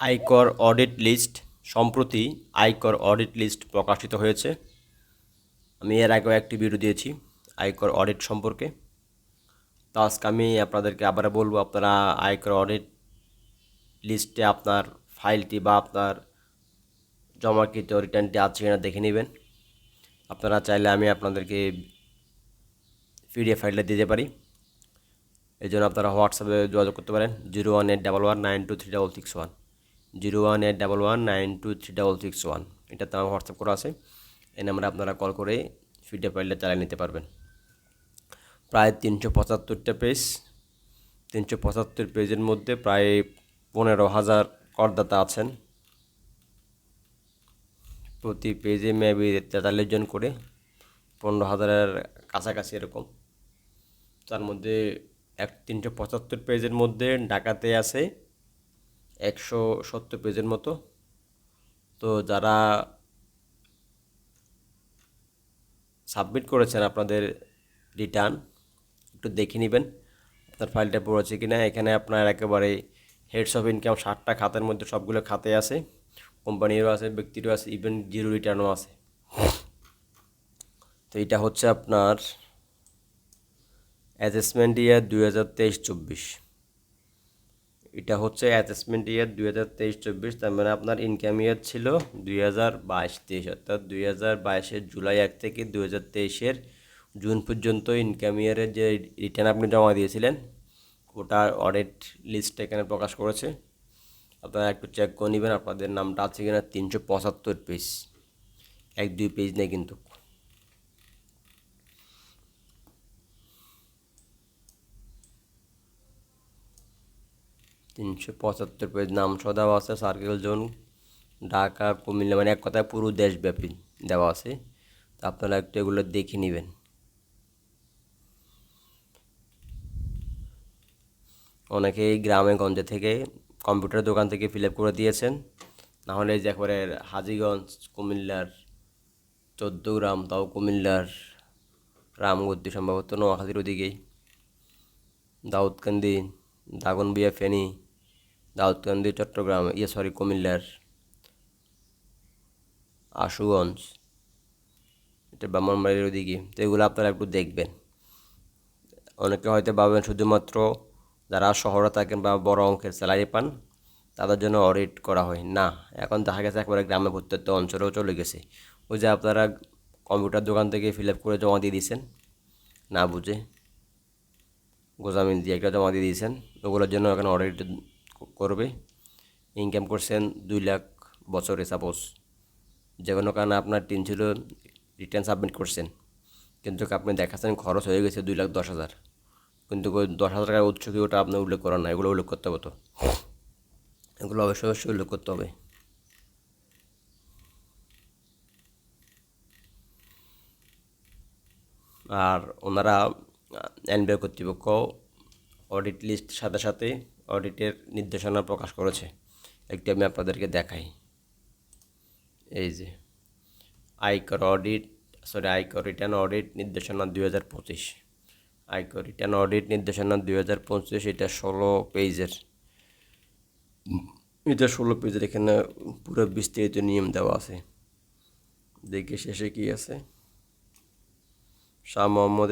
আয়কর audit list সম্প্রতি আয়কর অডিট লিস্ট প্রকাশিত হয়েছে। আমি এর আগেও একটি ভিডিও দিয়েছি আয়কর অডিট সম্পর্কে। তো আজকে আমি আপনাদেরকে আবার বলব, আপনারা আয়কর অডিট লিস্টে আপনার ফাইলটি বা আপনার জমাকৃত রিটার্নটি আছে কিনা দেখে নেবেন। আপনারা চাইলে আমি আপনাদেরকে পিডিএফ ফাইলটা দিতে পারি। এই জন্য আপনারা হোয়াটসঅ্যাপে যোগাযোগ করতে পারেন, zero one eight double one nine two three double six one. Zero one eight double one nine two three double six one. এটাতে আমার হোয়াটসঅ্যাপ করা আছে। এই নাম্বারে আপনারা কল করে পিডিএফ ফাইলটা চালিয়ে নিতে পারবেন। প্রায় তিনশো পঁচাত্তরটা পেজ। তিনশো পঁচাত্তর পেজের মধ্যে প্রায় পনেরো হাজার করদাতা আছেন। প্রতি পেজে মেবি তেতাল্লিশ জন করে। পনেরো হাজারের কাছাকাছি এরকম। তার মধ্যে এক তিনশো পঁচাত্তর পেজের মধ্যে ঢাকাতে আছে। একশো সত্তর পেজের মতো। তো যারা সাবমিট করেছেন আপনাদের রিটার্ন, একটু দেখে নেবেন আপনার ফাইলটা পড়েছে কিনা। এখানে আপনার একেবারে হেডস অফ ইনকাম ষাটটা খাতের মধ্যে সবগুলো খাতে আছে। কোম্পানিরও আছে, ব্যক্তিরও আছে ইভেন জিরো রিটার্নও আছে। তো এটা হচ্ছে আপনার অ্যাসেসমেন্ট ইয়ার দুই হাজার তেইশ চব্বিশ। এটা হচ্ছে অ্যাসেসমেন্ট ইয়ার দুই হাজার তেইশ চব্বিশ তার মানে আপনার ইনকাম ইয়ার ছিল দুই হাজার বাইশ তেইশ অর্থাৎ দুই হাজার বাইশের জুলাই এক থেকে দুই হাজার তেইশের জুন পর্যন্ত ইনকাম ইয়ারের যে রিটার্ন আপনি জমা দিয়েছিলেন ওটার অডিট লিস্ট এখানে প্রকাশ করেছে। আপনারা একটু চেক করে নেবেন, আপনাদের নামটা আছে কিনা, তিনশো পঁচাত্তর পেজ এক দুই পেজ নেই কিন্তু। তিনশো পঁচাত্তর পেজ, নাম সহ দেওয়া আছে সার্কেল জোন ঢাকা, কুমিল্লা মানে এক কথায় পুরো দেশব্যাপী দেওয়া আছে। তো আপনারা একটু এগুলো দেখে নেবেন। অনেকেই গ্রামে, গঞ্জে থেকে কম্পিউটার দোকান থেকে ফিল আপ করে দিয়েছেন। নাহলে যে একবারে হাজিগঞ্জ, কুমিল্লার চোদ্দগ্রাম, তাও কুমিল্লার রামগদ্দি, সম্ভবত নোয়াখালীর ওদিকেই। দাউদকান্দি দাগনবিয়া ফেনী দাউদকান্দি, চট্টগ্রাম ইয়ে সরি কুমিল্লার আশুগঞ্জ, এটা ব্রাহ্মণবাড়ির ওদিকে। তো এগুলো আপনারা একটু দেখবেন। অনেকে হয়তো ভাবেন শুধুমাত্র যারা শহরে থাকেন বা বড় অঙ্কের স্যালারি পান, তাদের জন্য অডিট করা হয়। না, এখন দেখা গেছে একবারে গ্রামে প্রত্যন্ত অঞ্চলেও চলে গেছে। ওই যে আপনারা কম্পিউটার দোকান থেকে ফিল আপ করে জমা দিয়ে দিয়েছেন, না বুঝে গোজামিন দিয়ে একটা জমা দিয়ে দিয়েছেন, ওগুলোর জন্য এখন অডিট করবে। ইনকাম করছেন দুই লাখ বছরে সাপোজ যে কোনো কারণে আপনার টিন ছিল রিটার্ন সাবমিট করছেন। কিন্তু আপনি দেখাচ্ছেন খরচ হয়ে গেছে দুই লাখ দশ হাজার। কিন্তু দশ হাজার টাকার উৎস কি ওটা আপনার উল্লেখ করার না, এগুলো উল্লেখ করতে হবে তো। এগুলো অবশ্যই অবশ্যই উল্লেখ করতে হবে। আর ওনারা এনবিআর কর্তৃপক্ষ অডিট লিস্ট সাথে সাথে অডিটের নির্দেশনা প্রকাশ করেছে। একটি আমি আপনাদেরকে দেখাই। এই যে, আয়কর অডিট সরি আয়কর রিটার্ন অডিট নির্দেশনা দুই হাজার পঁচিশ। আয়কর রিটার্ন অডিট নির্দেশনা দুই হাজার পঁচিশ, এটা ষোলো পেজের। এটা ষোলো পেজের, এখানে পুরো বিস্তারিত নিয়ম দেওয়া আছে। দেখে শেষে কি আছে? শাহ মোহাম্মদ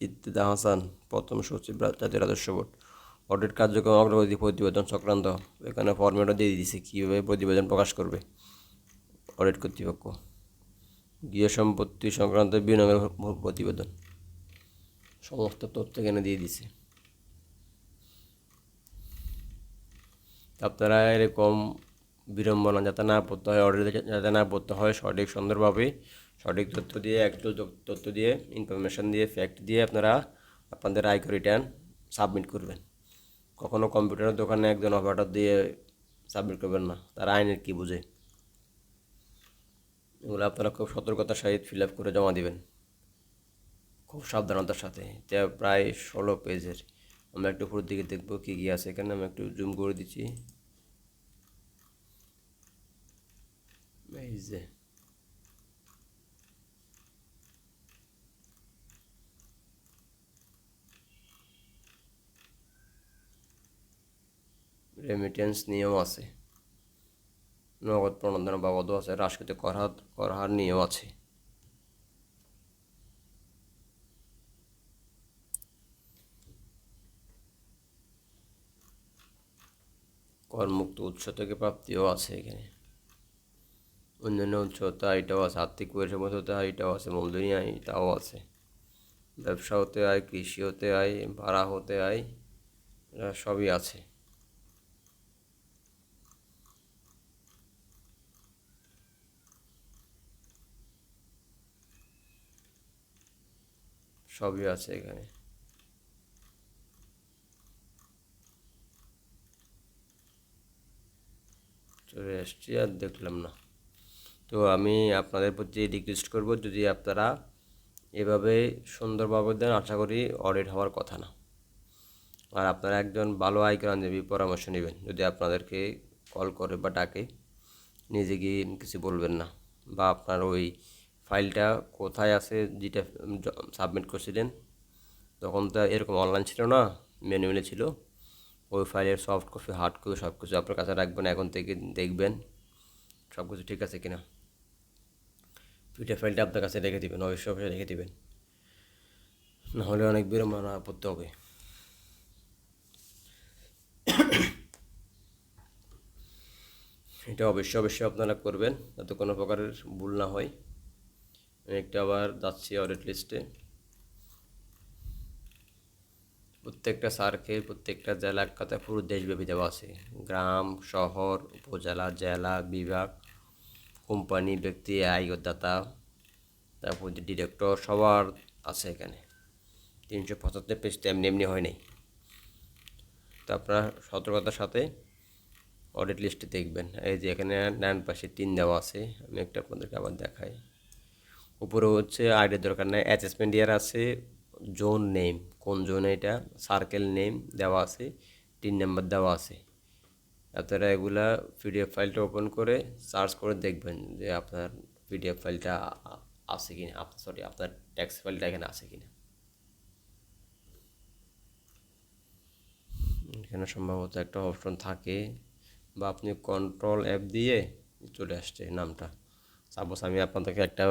ইত্তেদা হাসান, প্রথম সচিব, জাতীয় রাজস্ব বোর্ড। অডিট কার্যক্রম অগ্রগতি প্রতিবেদন সংক্রান্ত এখানে ফর্মেটও দিয়ে দিয়েছে, কীভাবে প্রতিবেদন প্রকাশ করবে? অডিট কর্তৃপক্ষ। গৃহ সম্পত্তি সংক্রান্ত বিনিয়োগের প্রতিবেদন। সমস্ত তথ্য এখানে দিয়ে দিছে আপনারা এরকম বিড়ম্বনা যাতে না পড়তে হয় অর্ডার যাতে না পড়তে হয়, সঠিক, সুন্দরভাবে সঠিক তথ্য দিয়ে একটু তথ্য দিয়ে ইনফরমেশান দিয়ে ফ্যাক্ট দিয়ে আপনারা আপনাদের আয়কর রিটার্ন সাবমিট করবেন। কখনও কম্পিউটারের দোকানে একজন অপারেটর দিয়ে সাবমিট করবেন না, তারা আইনের কী বুঝে? এগুলো আপনারা খুব সতর্কতার সহিত ফিল আপ করে জমা দিবেন। খুব সাবধানতার সাথে। এটা প্রায় ষোলো পেজের আমরা একটু উপরের দিকে দেখব কী কী আছে এখানে। আমি একটু জুম করে দিচ্ছি। এই যে। রেমিটেন্স নিয়ম আছে। নগদ প্রণোদনা বাবদও আছে হ্রাসকৃত করহার করহার নিয়ম আছে। করমুক্ত উৎস থেকে প্রাপ্তিও আছে এখানে। অন্যান্য উৎসতা এটাও আছে, আর্থিক পরিসম্মততা এটাও আছে, মূলধনী আয় এটাও আছে। ব্যবসা হতে আয়, কৃষি হতে আয়, ভাড়া হতে আয় সবই আছে। সবই আছে এখানে। চলে এসছি আর দেখলাম না। তো আমি আপনাদের প্রতি রিকোয়েস্ট করব যদি আপনারা এভাবে সুন্দরভাবে দেন, আশা করি অডিট হওয়ার কথা না। আর আপনারা একজন ভালো আয়কর আইনজীবী পরামর্শ নেবেন, যদি আপনাদেরকে কল করে বা ডাকে। নিজে গিয়ে কিছু বলবেন না, বা আপনার ওই ফাইলটা কোথায় আছে যেটা সাবমিট করছিলেন, তখন তো এরকম অনলাইন ছিল না ম্যানুয়ালি ছিল। ওই ফাইলের সফট কপি হার্ড কপি সব কিছু আপনার কাছে রাখবেন, এখন থেকে দেখবেন সব কিছু ঠিক আছে কিনা। পিডিএফ ফাইলটা আপনার কাছে রেখে দেবেন অবশ্যই অবশ্যই রেখে দেবেন। নাহলে অনেক বিড়ম্বনা পড়তে হবে। এটা অবশ্যই অবশ্যই আপনারা করবেন, যাতে কোনো প্রকারের ভুল না হয়। আমি একটা আবার যাচ্ছি অডিট লিস্টে প্রত্যেকটা সার্কেল প্রত্যেকটা জেলা কথা পুরো দেশব্যাপী দেওয়া আছে। গ্রাম, শহর, উপজেলা, জেলা, বিভাগ কোম্পানি ব্যক্তি আয়করদাতা তারপর ডিরেক্টর সবার আছে এখানে। তিনশো পঁচাত্তর পেজটা এমনি এমনি হয় নাই। তো আপনারা সতর্কতার সাথে অডিট লিস্টে দেখবেন। এই যে এখানে ডান পাশে তিন দেওয়া আছে। আমি একটা আপনাদেরকে আবার দেখাই। উপরে হচ্ছে আইডির দরকার নাই অ্যাসেসমেন্ট ইয়ার আছে জোন নেম কোন জোনে এটা সার্কেল নেম দেওয়া আছে, তিন নাম্বার দেওয়া আছে। আপনারা এগুলা পিডিএফ ফাইলটা ওপেন করে সার্চ করে দেখবেন যে আপনার পিডিএফ ফাইলটা আছে কি না সরি আপনার ট্যাক্স ফাইলটা এখানে আছে কি না এখানে সম্ভবত একটা অপশন থাকে বা আপনি কন্ট্রোল অ্যাপ দিয়ে চলে আসছে নামটা। সাপোজ আমি আপনাদেরকে একটা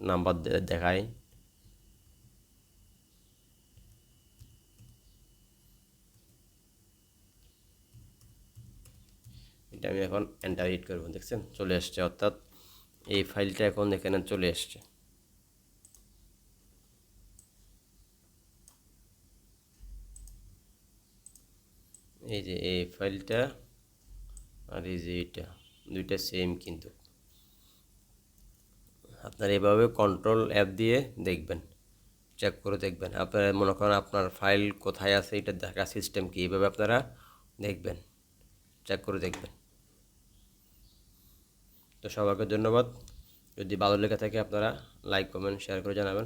নাম্বার দে- দেখাই। এটা আমি এখন এন্টার হিট করব, দেখছেন? চলে এসছে, অর্থাৎ এই ফাইলটা এখন এখানে চলে এসছে। এই যে এই ফাইলটা আর এই যে এইটা দুইটা সেম কিন্তু। আপনারা এভাবে কন্ট্রোল অ্যাপ দিয়ে দেখবেন চেক করে দেখবেন। আপনারা মনে করেন আপনার ফাইল কোথায় আছে, এটা দেখা সিস্টেম কী, এভাবে আপনারা দেখবেন চেক করে দেখবেন। তো সবাইকে ধন্যবাদ। যদি ভালো লেগে থাকে আপনারা লাইক কমেন্ট শেয়ার করে জানাবেন।